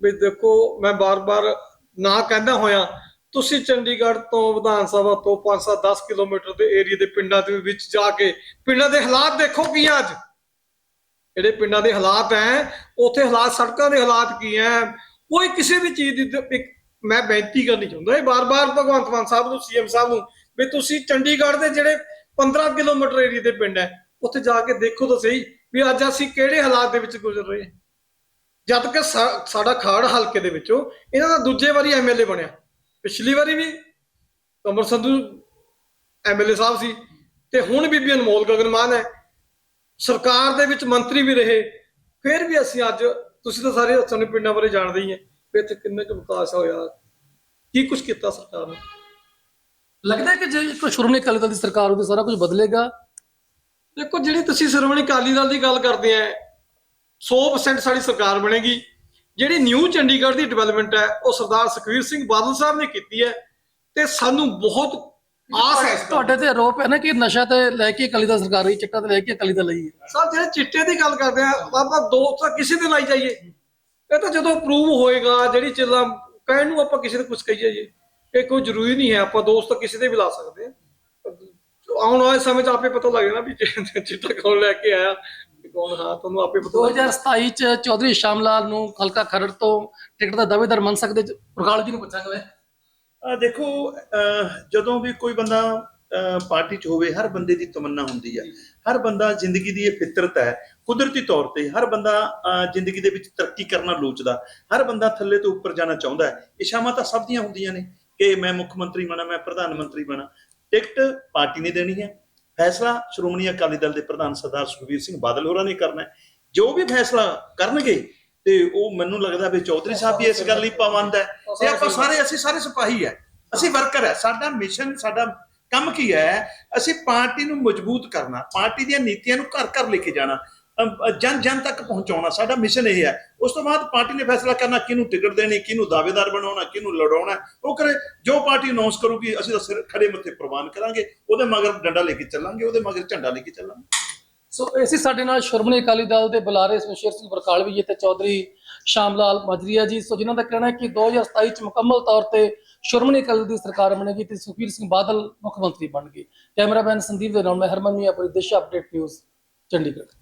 ਵੀ ਦੇਖੋ, ਮੈਂ ਬਾਰ-ਬਾਰ ਨਾ ਕਹਿੰਦਾ ਹੋਇਆ, ਤੁਸੀਂ ਚੰਡੀਗੜ੍ਹ ਤੋਂ ਵਿਧਾਨ ਸਭਾ ਤੋਂ 5-10 ਕਿਲੋਮੀਟਰ ਦੇ ਏਰੀਆ ਦੇ ਪਿੰਡਾਂ ਦੇ ਵਿੱਚ ਜਾ ਕੇ, ਪਿੰਡਾਂ ਦੇ ਹਾਲਾਤ ਦੇਖੋ ਕੀ ਆ ਅੱਜ। ਜਿਹੜੇ ਪਿੰਡਾਂ ਦੇ ਹਾਲਾਤ ਹੈ, ਉੱਥੇ ਹਾਲਾਤ, ਸੜਕਾਂ ਦੇ ਹਾਲਾਤ ਕੀ ਹੈ, ਕੋਈ ਕਿਸੇ ਵੀ ਚੀਜ਼ ਦੀ ਮੈਂ ਬੇਨਤੀ ਕਰਨੀ ਚਾਹੁੰਦਾ ਇਹ ਬਾਰ-ਬਾਰ ਭਗਵੰਤ ਮਾਨ ਸਾਹਿਬ ਨੂੰ ਸੀਐਮ ਸਾਹਿਬ ਨੂੰ ਵੀ ਤੁਸੀਂ ਚੰਡੀਗੜ੍ਹ ਦੇ ਜਿਹੜੇ 15 ਕਿਲੋਮੀਟਰ ਏਰੀਆ ਦੇ ਪਿੰਡ ਹੈ, ਉੱਥੇ ਜਾ ਕੇ ਦੇਖੋ ਤਾਂ ਸਹੀ ਵੀ ਅੱਜ ਅਸੀਂ ਕਿਹੜੇ ਹਾਲਾਤ ਦੇ ਵਿੱਚ ਗੁਜ਼ਰ ਰਹੇ ਹਾਂ। ਜਦ ਕਿ ਸਾਡਾ ਖਾੜ ਹਲਕੇ ਦੇ ਵਿੱਚੋਂ ਇਹਨਾਂ ਦਾ ਦੂਜੇ ਵਾਰੀ ਐਮਐਲਏ ਬਣਿਆ। ਪਿਛਲੀ ਵਾਰੀ ਵੀ ਕਮਰ ਸੰਧੂ ਐਮਐਲਏ ਸਾਹਿਬ ਸੀ ਤੇ ਹੁਣ ਬੀਬੀ ਅਨਮੋਲ ਗਗਨ ਮਾਨ ਹੈ। ਸਰਕਾਰ ਦੇ ਵਿੱਚ ਮੰਤਰੀ ਵੀ ਰਹੇ। ਫਿਰ ਵੀ ਅਸੀਂ ਅੱਜ, ਤੁਸੀਂ ਤਾਂ ਸਾਰੇ ਸਾਨੂੰ ਪਿੰਡਾਂ ਬਾਰੇ ਜਾਣਦੇ ਹੀ ਹੈ ਵੀ ਇੱਥੇ ਕਿੰਨਾ ਕੁ ਵਿਕਾਸ ਹੋਇਆ। ਕੀ ਕੁਝ ਕੀਤਾ ਸਰਕਾਰ ਨੇ? ਲੱਗਦਾ ਕਿ ਜੇ ਇੱਕ ਸ਼੍ਰੋਮਣੀ ਅਕਾਲੀ ਦਲ ਦੀ ਸਰਕਾਰ ਹੋਵੇ ਸਾਰਾ ਕੁਝ ਬਦਲੇਗਾ? ਦੇਖੋ ਜਿਹੜੀ ਤੁਸੀਂ ਸ਼੍ਰੋਮਣੀ ਅਕਾਲੀ ਦਲ ਦੀ ਗੱਲ ਕਰਦੇ ਆ 100% ਸਾਡੀ ਸਰਕਾਰ ਬਣੇਗੀ। ਜਿਹੜੀ ਨਿਊ ਚੰਡੀਗੜ੍ਹ ਦੀ ਡਿਵੈਲਪਮੈਂਟ ਹੈ ਉਹ ਸਰਦਾਰ ਸੁਖਵੀਰ ਸਿੰਘ ਬਾਦਲ ਸਾਹਿਬ ਨੇ ਕੀਤੀ ਹੈ ਤੇ ਸਾਨੂੰ ਬਹੁਤ ਆਸ ਹੈ। ਤੁਹਾਡੇ ਤੇ ਆਰੋਪ ਹੈ ਨਾ ਕਿ ਨਸ਼ਾ ਤੇ ਲੈ ਕੇ ਅਕਾਲੀ ਦਲ ਸਰਕਾਰ ਰਹੀ ਚਿੱਟਾ ਤੇ ਲੈ ਕੇ ਅਕਾਲੀ ਦਲ ਲਈ ਹੈ। ਸਰ ਜਿਹੜੇ ਚਿੱਟੇ ਦੀ ਗੱਲ ਕਰਦੇ ਆ ਆਪਾਂ ਦੋ ਤਾਂ ਕਿਸੇ ਦੇ ਲਾਈ ਜਾਈਏ। ਇਹ ਤਾਂ ਜਦੋਂ ਅਪਰੂਵ ਹੋਏਗਾ ਜਿਹੜੀ ਚੱਲਾਂ ਕਹਿਣ ਨੂੰ ਆਪਾਂ ਕਿਸੇ ਦੇ ਕੁਝ ਕਹੀ ਜਾਈਏ ਇਹ ਕੋਈ ਜ਼ਰੂਰੀ ਨਹੀਂ ਹੈ ਆਪਾਂ ਦੋਸਤ ਕਿਸੇ ਦੇ ਵੀ ਲਾ ਸਕਦੇ ਆ ਆਉਣ ਵਾਲੇ ਸਮੇਂ 'ਚ ਆਪੇ ਪਤਾ ਲੱਗ ਜਾਣਾ ਵੀ ਚਿੱਟਾ ਕੌਣ ਲੈ ਕੇ ਆਇਆ ਕੌਣ ਹਾਂ ਤੁਹਾਨੂੰ ਆਪੇ ਪਤਾ ਲੱਗ ਜਾਣਾ। 2027 ਚ ਚੌਧਰੀ ਸ਼ਾਮ ਲਾਲ ਨੂੰ ਹਲਕਾ ਖਰੜ ਤੋਂ ਟਿਕਟ ਦਾ ਦਾਅਵੇਦਾਰ ਮੰਨ ਸਕਦੇ ਪ੍ਰਕਾਲ ਜੀ ਨੂੰ ਪੁੱਛਾਂਗੇ ਅਹ ਦੇਖੋ ਜਦੋਂ ਵੀ ਕੋਈ ਬੰਦਾ ਪਾਰਟੀ 'ਚ ਹੋਵੇ ਹਰ ਬੰਦੇ ਦੀ ਤਮੰਨਾ ਹੁੰਦੀ ਹੈ ਹਰ ਬੰਦਾ ਜ਼ਿੰਦਗੀ ਦੀ ਇਹ ਫਿਤਰਤ ਹੈ ਕੁਦਰਤੀ ਤੌਰ ਤੇ। ਹਰ ਬੰਦਾ ਜ਼ਿੰਦਗੀ ਦੇ ਵਿੱਚ ਤਰੱਕੀ ਕਰਨਾ ਲੋਚਦਾ। ਹਰ ਬੰਦਾ ਥੱਲੇ ਤੋਂ ਉੱਪਰ ਜਾਣਾ ਚਾਹੁੰਦਾ ਹੈ। ਇਸ਼ਾਵਾਂ ਤਾਂ ਸਭ ਦੀਆਂ ਹੁੰਦੀਆਂ ਨੇ। ਕਿ ਮੈਂ ਮੁੱਖ ਮੰਤਰੀ ਬਣਾ, ਮੈਂ ਪ੍ਰਧਾਨ ਮੰਤਰੀ ਬਣਾ। ਟਿਕਟ ਪਾਰਟੀ ਨੇ ਦੇਣੀ ਹੈ। ਫੈਸਲਾ ਸ਼੍ਰੋਮਣੀ ਅਕਾਲੀ ਦਲ ਦੇ ਪ੍ਰਧਾਨ ਸਰਦਾਰ ਸੁਖਬੀਰ ਸਿੰਘ ਬਾਦਲ ਹੋਰਾਂ ਨੇ ਕਰਨਾ ਹੈ। ਜੋ ਵੀ ਫੈਸਲਾ ਕਰਨਗੇ ਤੇ ਉਹ ਮੈਨੂੰ ਲੱਗਦਾ ਵੀ ਚੌਧਰੀ ਸਾਹਿਬ ਵੀ ਇਸ ਗੱਲ ਲਈ ਪਾਬੰਦ ਹੈ। ਤੇ ਆਪਾਂ ਸਾਰੇ, ਅਸੀਂ ਸਾਰੇ ਸਿਪਾਹੀ ਹੈ। ਅਸੀਂ ਵਰਕਰ ਹੈ। ਸਾਡਾ ਮਿਸ਼ਨ, ਸਾਡਾ ਕੰਮ ਕੀ ਹੈ? ਅਸੀਂ ਪਾਰਟੀ ਨੂੰ ਮਜ਼ਬੂਤ ਕਰਨਾ, ਪਾਰਟੀ ਦੀਆਂ ਨੀਤੀਆਂ ਨੂੰ ਘਰ ਘਰ ਲੈ ਕੇ ਜਾਣਾ। ਜਨ ਜਨ ਤੱਕ ਪਹੁੰਚਾਉਣਾ, ਸਾਡਾ ਮਿਸ਼ਨ ਇਹ ਹੈ। ਉਸ ਤੋਂ ਬਾਅਦ ਪਾਰਟੀ ਨੇ ਫੈਸਲਾ ਕਰਨਾ, ਕਿਹਨੂੰ ਟਿਕਟ ਦੇਣੀ, ਕਿਹਨੂੰ ਦਾਅਵੇਦਾਰ ਬਣਾਉਣਾ, ਕਿਹਨੂੰ ਲੜਾਉਣਾ। ਉਹ ਕਰੇ, ਜੋ ਪਾਰਟੀ ਅਨਾਉਂਸ ਕਰੂਗੀ, ਅਸੀਂ ਤਾਂ ਖੜੇ ਮੱਥੇ ਪ੍ਰਵਾਨ ਕਰਾਂਗੇ। ਉਹਦੇ ਮਗਰ ਡੰਡਾ ਲੈ ਕੇ ਚੱਲਾਂਗੇ, ਉਹਦੇ ਮਗਰ ਝੰਡਾ ਲੈ ਕੇ ਚੱਲਾਂਗੇ। ਸੋ ਇਸੇ ਸਾਡੇ ਨਾਲ ਸ਼੍ਰੋਮਣੀ ਅਕਾਲੀ ਦਲ ਦੇ ਬੁਲਾਰੇ ਸ਼ਮਸ਼ੇਰ ਸਿੰਘ ਬਰਕਾਲਵੀ ਜੀ ਤੇ ਚੌਧਰੀ ਸ਼ਾਮ ਲਾਲ ਮਾਜਰੀਆ ਜੀ। ਸੋ ਜਿਨ੍ਹਾਂ ਦਾ ਕਹਿਣਾ ਹੈ ਕਿ 2027 ਚ ਮੁਕੰਮਲ ਤੌਰ ਤੇ ਸ਼੍ਰੋਮਣੀ ਅਕਾਲੀ ਦਲ ਦੀ ਸਰਕਾਰ ਬਣੇਗੀ ਤੇ ਸੁਖਬੀਰ ਸਿੰਘ ਬਾਦਲ ਮੁੱਖ ਮੰਤਰੀ ਬਣਨਗੇ ਕੈਮਰਾਮੈਨ ਸੰਦੀਪ ਦੇ ਨਾਲ ਮੈਂ ਹਰਮਨ ਮੀਆਂਪੁਰੀ ਦਿਸ਼ਾ ਅਪਡੇਟ ਨਿਊਜ਼, ਚੰਡੀਗੜ੍ਹ।